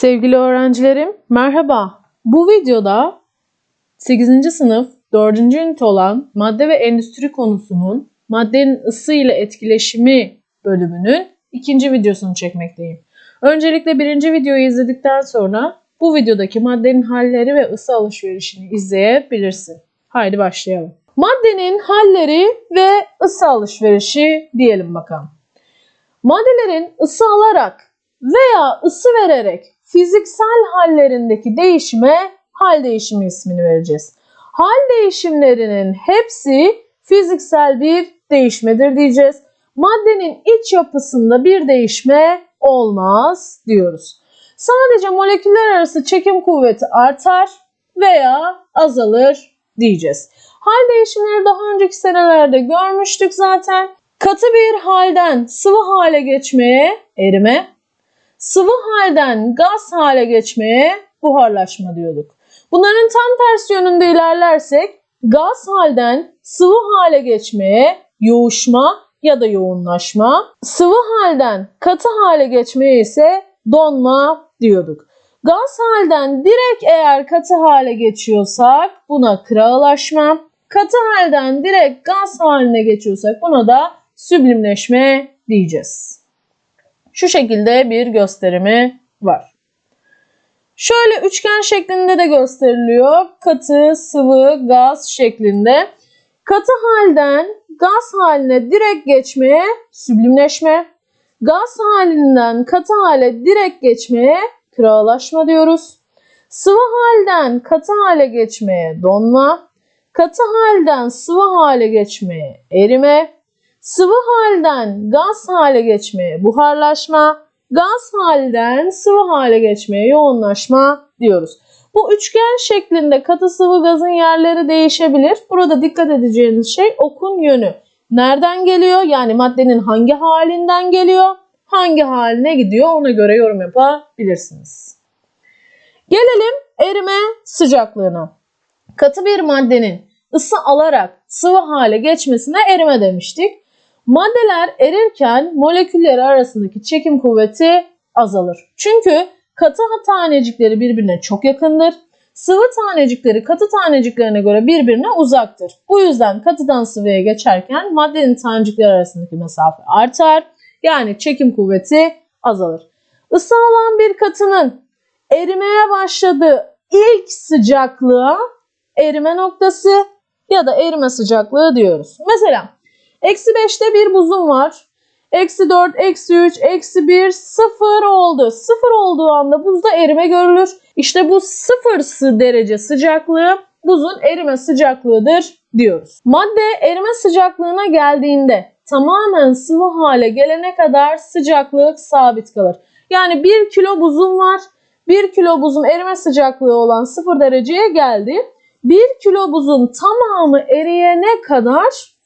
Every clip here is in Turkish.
Sevgili öğrencilerim, merhaba. Bu videoda 8. sınıf 4. ünite olan madde ve endüstri konusunun maddenin ısı ile etkileşimi bölümünün ikinci videosunu çekmekteyim. Öncelikle birinci videoyu izledikten sonra bu videodaki maddenin halleri ve ısı alışverişini izleyebilirsin. Haydi başlayalım. Maddenin halleri ve ısı alışverişi diyelim bakalım. Maddelerin ısı alarak veya ısı vererek fiziksel hallerindeki değişime hal değişimi ismini vereceğiz. Hal değişimlerinin hepsi fiziksel bir değişmedir diyeceğiz. Maddenin iç yapısında bir değişme olmaz diyoruz. Sadece moleküller arası çekim kuvveti artar veya azalır diyeceğiz. Hal değişimleri daha önceki senelerde görmüştük zaten. Katı bir halden sıvı hale geçmeye erime, sıvı halden gaz hale geçmeye buharlaşma diyorduk. Bunların tam tersi yönünde ilerlersek gaz halden sıvı hale geçmeye yoğuşma ya da yoğunlaşma, sıvı halden katı hale geçmeye ise donma diyorduk. Gaz halden direkt eğer katı hale geçiyorsak buna kırağılaşma, katı halden direkt gaz haline geçiyorsak buna da süblimleşme diyeceğiz. Şu şekilde bir gösterimi var. Şöyle üçgen şeklinde de gösteriliyor. Katı, sıvı, gaz şeklinde. Katı halden gaz haline direkt geçmeye süblimleşme, gaz halinden katı hale direkt geçmeye kırağılaşma diyoruz. Sıvı halden katı hale geçmeye donma, katı halden sıvı hale geçmeye erime, sıvı halden gaz hale geçmeye buharlaşma, gaz halden sıvı hale geçmeye yoğunlaşma diyoruz. Bu üçgen şeklinde katı sıvı gazın yerleri değişebilir. Burada dikkat edeceğiniz şey okun yönü. Nereden geliyor? Yani maddenin hangi halinden geliyor? Hangi haline gidiyor? Ona göre yorum yapabilirsiniz. Gelelim erime sıcaklığına. Katı bir maddenin ısı alarak sıvı hale geçmesine erime demiştik. Maddeler erirken molekülleri arasındaki çekim kuvveti azalır. Çünkü katı tanecikleri birbirine çok yakındır. Sıvı tanecikleri katı taneciklerine göre birbirine uzaktır. Bu yüzden katıdan sıvıya geçerken maddenin tanecikleri arasındaki mesafe artar. Yani çekim kuvveti azalır. Isı alan bir katının erimeye başladığı ilk sıcaklığa erime noktası ya da erime sıcaklığı diyoruz. Mesela eksi 5'te bir buzum var. Eksi 4, eksi 3, eksi 1, 0 oldu. 0 olduğu anda buzda erime görülür. İşte bu 0 derece sıcaklığı buzun erime sıcaklığıdır diyoruz. Madde erime sıcaklığına geldiğinde tamamen sıvı hale gelene kadar sıcaklık sabit kalır. Yani 1 kilo buzum var. 1 kilo buzun erime sıcaklığı olan 0 dereceye geldi. 1 kilo buzun tamamı eriyene kadar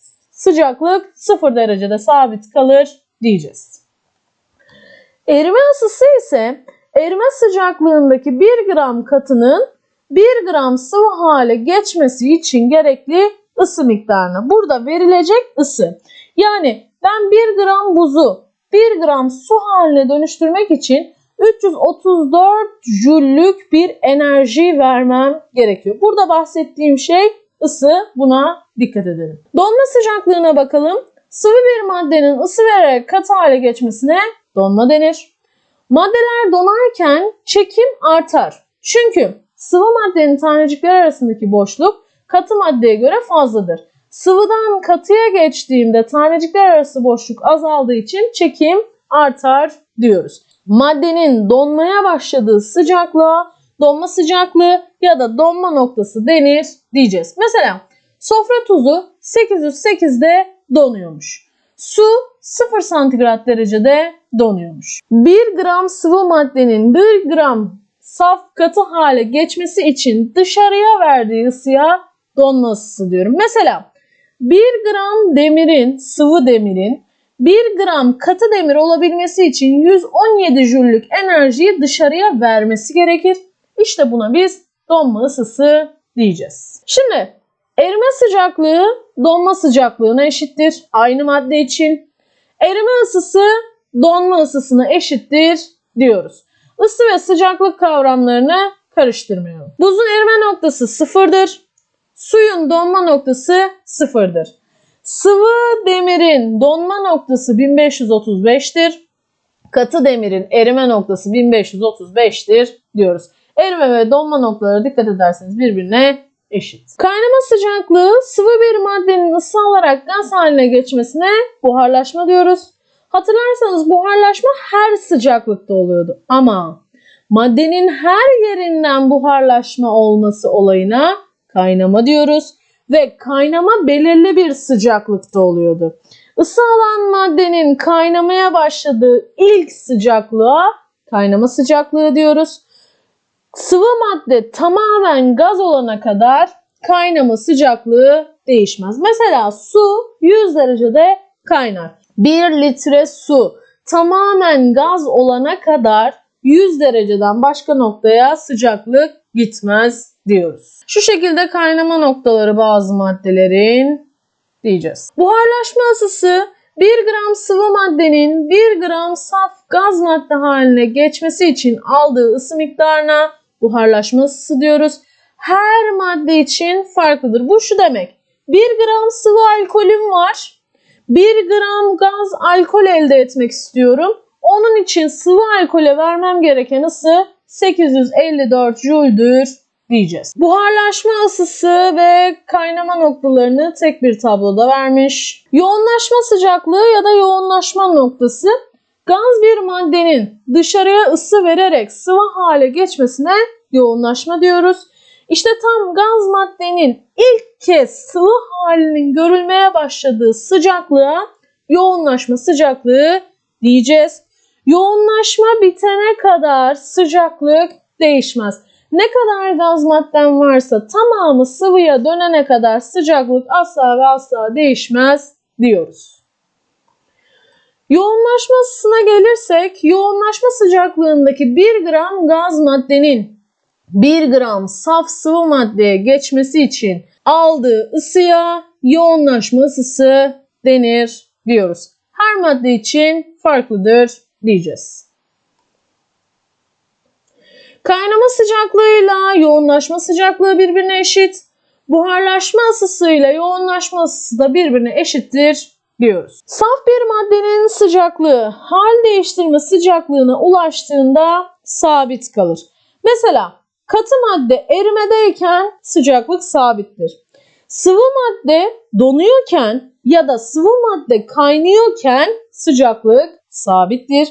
sıcaklık 0 derecede sabit kalır diyeceğiz. Erime ısısı ise erime sıcaklığındaki 1 gram katının 1 gram sıvı hale geçmesi için gerekli ısı miktarına. Burada verilecek ısı. Yani ben 1 gram buzu 1 gram su haline dönüştürmek için 334 jüllük bir enerji vermem gerekiyor. Burada bahsettiğim şey ısı. Buna dikkat edelim. Donma sıcaklığına bakalım. Sıvı bir maddenin ısı vererek katı hale geçmesine donma denir. Maddeler donarken çekim artar. Çünkü sıvı maddenin tanecikler arasındaki boşluk katı maddeye göre fazladır. Sıvıdan katıya geçtiğimde tanecikler arası boşluk azaldığı için çekim artar diyoruz. Maddenin donmaya başladığı sıcaklığa donma sıcaklığı ya da donma noktası denir diyeceğiz. Mesela sofra tuzu 808'de donuyormuş. Su 0 santigrat derecede donuyormuş. 1 gram sıvı maddenin 1 gram saf katı hale geçmesi için dışarıya verdiği ısıya donma ısısı diyorum. Mesela 1 gram demirin, sıvı demirin 1 gram katı demir olabilmesi için 117 jüllük enerjiyi dışarıya vermesi gerekir. İşte buna biz donma ısısı diyeceğiz. Şimdi erime sıcaklığı donma sıcaklığına eşittir. Aynı madde için. Erime ısısı donma ısısına eşittir diyoruz. Isı ve sıcaklık kavramlarını karıştırmayalım. Buzun erime noktası sıfırdır. Suyun donma noktası sıfırdır. Sıvı demirin donma noktası 1535'tir. Katı demirin erime noktası 1535'tir diyoruz. Erime ve donma noktaları dikkat ederseniz birbirine eşit. Kaynama sıcaklığı sıvı bir maddenin ısı alarak gaz haline geçmesine buharlaşma diyoruz. Hatırlarsanız buharlaşma her sıcaklıkta oluyordu. Ama maddenin her yerinden buharlaşma olması olayına kaynama diyoruz. Ve kaynama belirli bir sıcaklıkta oluyordu. Isı alan maddenin kaynamaya başladığı ilk sıcaklığa kaynama sıcaklığı diyoruz. Sıvı madde tamamen gaz olana kadar kaynama sıcaklığı değişmez. Mesela su 100 derecede kaynar. 1 litre su tamamen gaz olana kadar 100 dereceden başka noktaya sıcaklık gitmez diyoruz. Şu şekilde kaynama noktaları bazı maddelerin diyeceğiz. Buharlaşma ısısı 1 gram sıvı maddenin 1 gram saf gaz madde haline geçmesi için aldığı ısı miktarına buharlaşma ısısı diyoruz. Her madde için farklıdır. Bu şu demek. 1 gram sıvı alkolüm var. 1 gram gaz alkol elde etmek istiyorum. Onun için sıvı alkole vermem gereken ısı 854 Joule'dür diyeceğiz. Buharlaşma ısısı ve kaynama noktalarını tek bir tabloda vermiş. Yoğunlaşma sıcaklığı ya da yoğunlaşma noktası gaz bir maddenin dışarıya ısı vererek sıvı hale geçmesine yoğunlaşma diyoruz. İşte tam gaz maddenin ilk kez sıvı halinin görülmeye başladığı sıcaklığa yoğunlaşma sıcaklığı diyeceğiz. Yoğunlaşma bitene kadar sıcaklık değişmez. Ne kadar gaz madden varsa tamamı sıvıya dönene kadar sıcaklık asla ve asla değişmez diyoruz. Yoğunlaşma ısısına gelirsek yoğunlaşma sıcaklığındaki 1 gram gaz maddenin 1 gram saf sıvı maddeye geçmesi için aldığı ısıya yoğunlaşma ısısı denir diyoruz. Her madde için farklıdır diyeceğiz. Kaynama sıcaklığıyla yoğunlaşma sıcaklığı birbirine eşit. Buharlaşma ısısıyla yoğunlaşma ısısı da birbirine eşittir diyoruz. Saf bir maddenin sıcaklığı hal değiştirme sıcaklığına ulaştığında sabit kalır. Mesela katı madde erimedeyken sıcaklık sabittir. Sıvı madde donuyorken ya da sıvı madde kaynıyorken sıcaklık sabittir.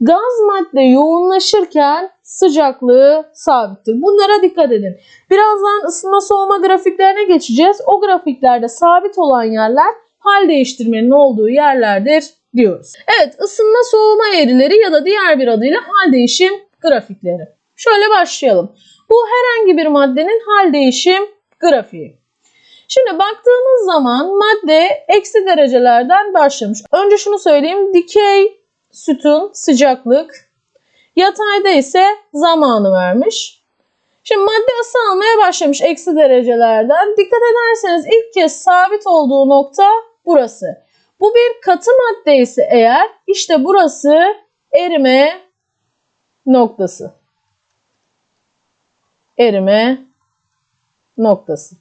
Gaz madde yoğunlaşırken sıcaklığı sabittir. Bunlara dikkat edin. Birazdan ısınma soğuma grafiklerine geçeceğiz. O grafiklerde sabit olan yerler hal değiştirmenin olduğu yerlerdir diyoruz. Evet ısınma soğuma eğrileri ya da diğer bir adıyla hal değişim grafikleri. Şöyle başlayalım. Bu herhangi bir maddenin hal değişim grafiği. Şimdi baktığımız zaman madde eksi derecelerden başlamış. Önce şunu söyleyeyim. Dikey sütun sıcaklık, yatayda ise zamanı vermiş. Şimdi madde ısı almaya başlamış eksi derecelerden. Dikkat ederseniz ilk kez sabit olduğu nokta burası. Bu bir katı madde ise eğer işte burası erime noktası. Erime noktası.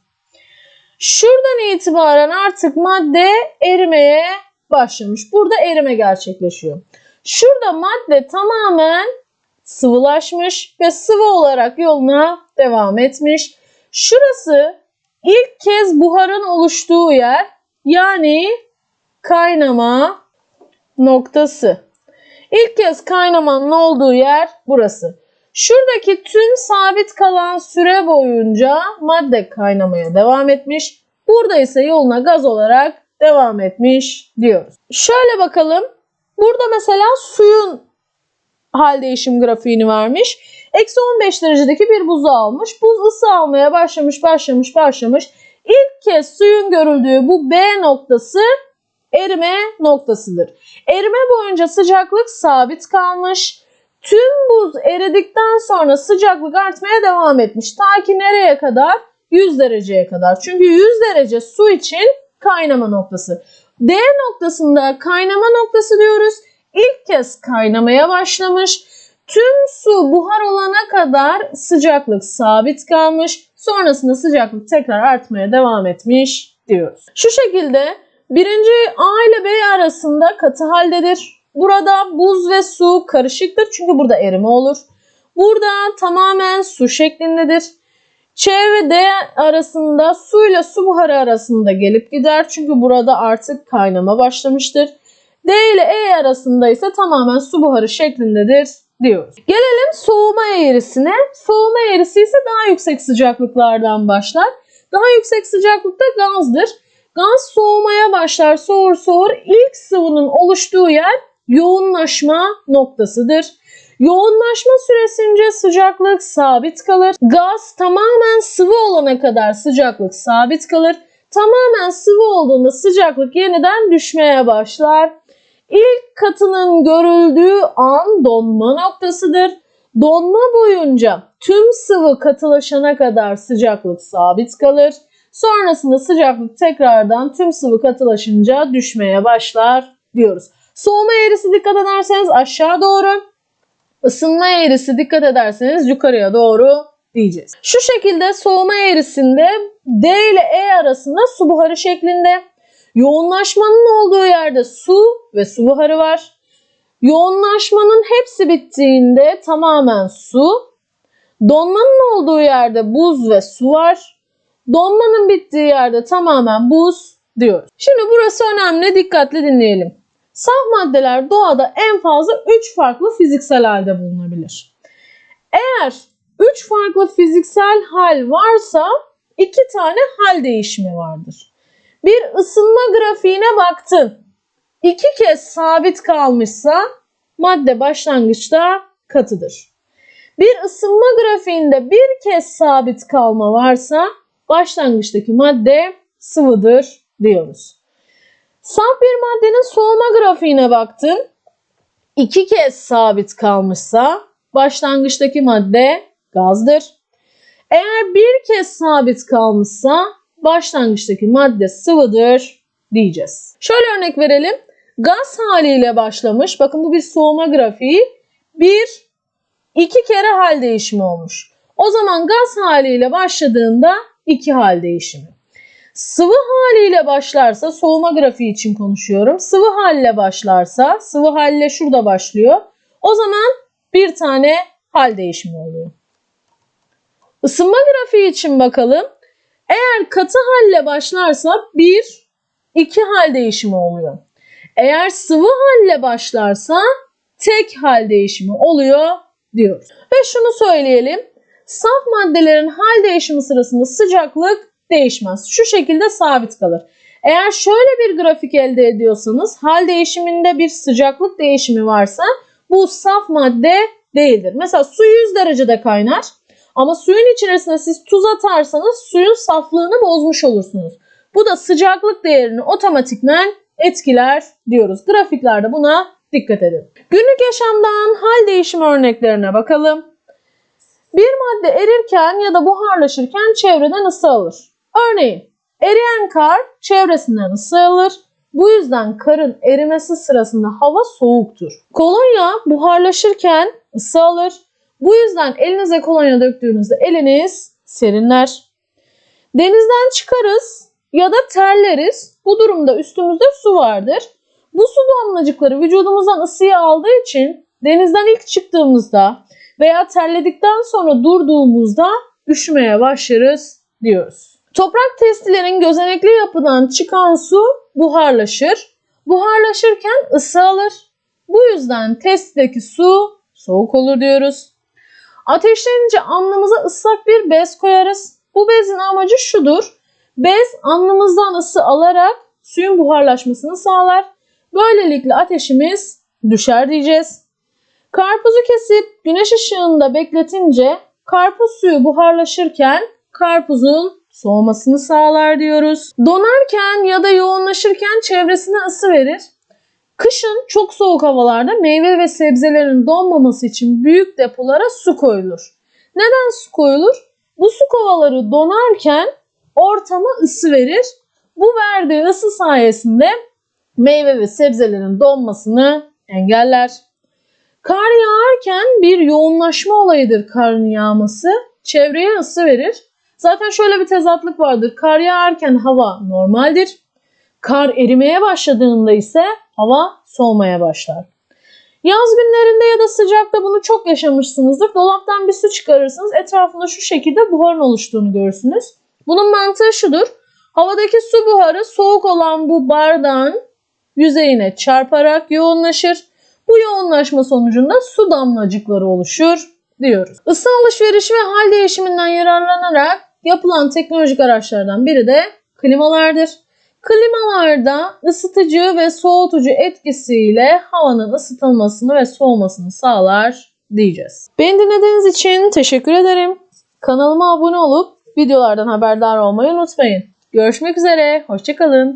Şuradan itibaren artık madde erimeye başlamış. Burada erime gerçekleşiyor. Şurada madde tamamen sıvılaşmış ve sıvı olarak yoluna devam etmiş. Şurası ilk kez buharın oluştuğu yer yani kaynama noktası. İlk kez kaynamanın olduğu yer burası. Şuradaki tüm sabit kalan süre boyunca madde kaynamaya devam etmiş. Burada ise yoluna gaz olarak devam etmiş diyoruz. Şöyle bakalım. Burada mesela suyun hal değişim grafiğini vermiş. Eksi 15 derecedeki bir buzu almış. Buz ısı almaya başlamış, başlamış, başlamış. İlk kez suyun görüldüğü bu B noktası erime noktasıdır. Erime boyunca sıcaklık sabit kalmış. Tüm buz eridikten sonra sıcaklık artmaya devam etmiş. Ta ki nereye kadar? 100 dereceye kadar. Çünkü 100 derece su için kaynama noktası. D noktasında kaynama noktası diyoruz. İlk kez kaynamaya başlamış. Tüm su buhar olana kadar sıcaklık sabit kalmış. Sonrasında sıcaklık tekrar artmaya devam etmiş diyoruz. Şu şekilde birinci A ile B arasında katı haldedir. Burada buz ve su karışıktır çünkü burada erime olur. Burada tamamen su şeklindedir. Ç ve D arasında su ile su buharı arasında gelip gider. Çünkü burada artık kaynama başlamıştır. D ile E arasında ise tamamen su buharı şeklindedir diyoruz. Gelelim soğuma eğrisine. Soğuma eğrisi ise daha yüksek sıcaklıklardan başlar. Daha yüksek sıcaklıkta gazdır. Gaz soğumaya başlar, soğur soğur. İlk sıvının oluştuğu yer yoğunlaşma noktasıdır. Yoğunlaşma süresince sıcaklık sabit kalır. Gaz tamamen sıvı olana kadar sıcaklık sabit kalır. Tamamen sıvı olduğunda sıcaklık yeniden düşmeye başlar. İlk katının görüldüğü an donma noktasıdır. Donma boyunca tüm sıvı katılaşana kadar sıcaklık sabit kalır. Sonrasında sıcaklık tekrardan tüm sıvı katılaşınca düşmeye başlar diyoruz. Soğuma eğrisi dikkat ederseniz aşağı doğru, ısınma eğrisi dikkat ederseniz yukarıya doğru diyeceğiz. Şu şekilde soğuma eğrisinde D ile E arasında su buharı şeklinde, yoğunlaşmanın olduğu yerde su ve su buharı var. Yoğunlaşmanın hepsi bittiğinde tamamen su, donmanın olduğu yerde buz ve su var. Donmanın bittiği yerde tamamen buz diyoruz. Şimdi burası önemli, dikkatli dinleyelim. Saf maddeler doğada en fazla 3 farklı fiziksel halde bulunabilir. Eğer 3 farklı fiziksel hal varsa 2 tane hal değişimi vardır. Bir ısınma grafiğine baktın. 2 kez sabit kalmışsa madde başlangıçta katıdır. Bir ısınma grafiğinde bir kez sabit kalma varsa başlangıçtaki madde sıvıdır diyoruz. Saf bir maddenin soğuma grafiğine baktın. İki kez sabit kalmışsa başlangıçtaki madde gazdır. Eğer bir kez sabit kalmışsa başlangıçtaki madde sıvıdır diyeceğiz. Şöyle örnek verelim. Gaz haliyle başlamış. Bakın bu bir soğuma grafiği. Bir, iki kere hal değişimi olmuş. O zaman gaz haliyle başladığında iki hal değişimi. Sıvı haliyle başlarsa soğuma grafiği için konuşuyorum. Sıvı halle başlarsa sıvı halle şurada başlıyor. O zaman bir tane hal değişimi oluyor. Isınma grafiği için bakalım. Eğer katı halle başlarsa bir, iki hal değişimi oluyor. Eğer sıvı halle başlarsa tek hal değişimi oluyor diyoruz. Ve şunu söyleyelim. Saf maddelerin hal değişimi sırasında sıcaklık değişmez. Şu şekilde sabit kalır. Eğer şöyle bir grafik elde ediyorsanız hal değişiminde bir sıcaklık değişimi varsa bu saf madde değildir. Mesela su 100 derecede kaynar ama suyun içerisine siz tuz atarsanız suyun saflığını bozmuş olursunuz. Bu da sıcaklık değerini otomatikmen etkiler diyoruz. Grafiklerde buna dikkat edin. Günlük yaşamdan hal değişimi örneklerine bakalım. Bir madde erirken ya da buharlaşırken çevreden ısı alır. Örneğin eriyen kar çevresinden ısı alır. Bu yüzden karın erimesi sırasında hava soğuktur. Kolonya buharlaşırken ısı alır. Bu yüzden elinize kolonya döktüğünüzde eliniz serinler. Denizden çıkarız ya da terleriz. Bu durumda üstümüzde su vardır. Bu su damlacıkları vücudumuzdan ısıyı aldığı için denizden ilk çıktığımızda veya terledikten sonra durduğumuzda üşümeye başlarız diyoruz. Toprak testilerin gözenekli yapıdan çıkan su buharlaşır. Buharlaşırken ısı alır. Bu yüzden testteki su soğuk olur diyoruz. Ateşlenince alnımıza ıslak bir bez koyarız. Bu bezin amacı şudur. Bez alnımızdan ısı alarak suyun buharlaşmasını sağlar. Böylelikle ateşimiz düşer diyeceğiz. Karpuzu kesip güneş ışığında bekletince karpuz suyu buharlaşırken karpuzun soğumasını sağlar diyoruz. Donarken ya da yoğunlaşırken çevresine ısı verir. Kışın çok soğuk havalarda meyve ve sebzelerin donmaması için büyük depolara su koyulur. Neden su koyulur? Bu su kovaları donarken ortama ısı verir. Bu verdiği ısı sayesinde meyve ve sebzelerin donmasını engeller. Kar yağarken bir yoğunlaşma olayıdır karın yağması. Çevreye ısı verir. Zaten şöyle bir tezatlık vardır. Kar yağarken hava normaldir. Kar erimeye başladığında ise hava soğumaya başlar. Yaz günlerinde ya da sıcakta bunu çok yaşamışsınızdır. Dolaptan bir su çıkarırsınız. Etrafında şu şekilde buharın oluştuğunu görürsünüz. Bunun mantığı şudur. Havadaki su buharı soğuk olan bu bardağın yüzeyine çarparak yoğunlaşır. Bu yoğunlaşma sonucunda su damlacıkları oluşur diyoruz. Isı alışverişi ve hal değişiminden yararlanarak yapılan teknolojik araçlardan biri de klimalardır. Klimalarda ısıtıcı ve soğutucu etkisiyle havanın ısıtılmasını ve soğumasını sağlar diyeceğiz. Beni dinlediğiniz için teşekkür ederim. Kanalıma abone olup videolardan haberdar olmayı unutmayın. Görüşmek üzere, hoşçakalın.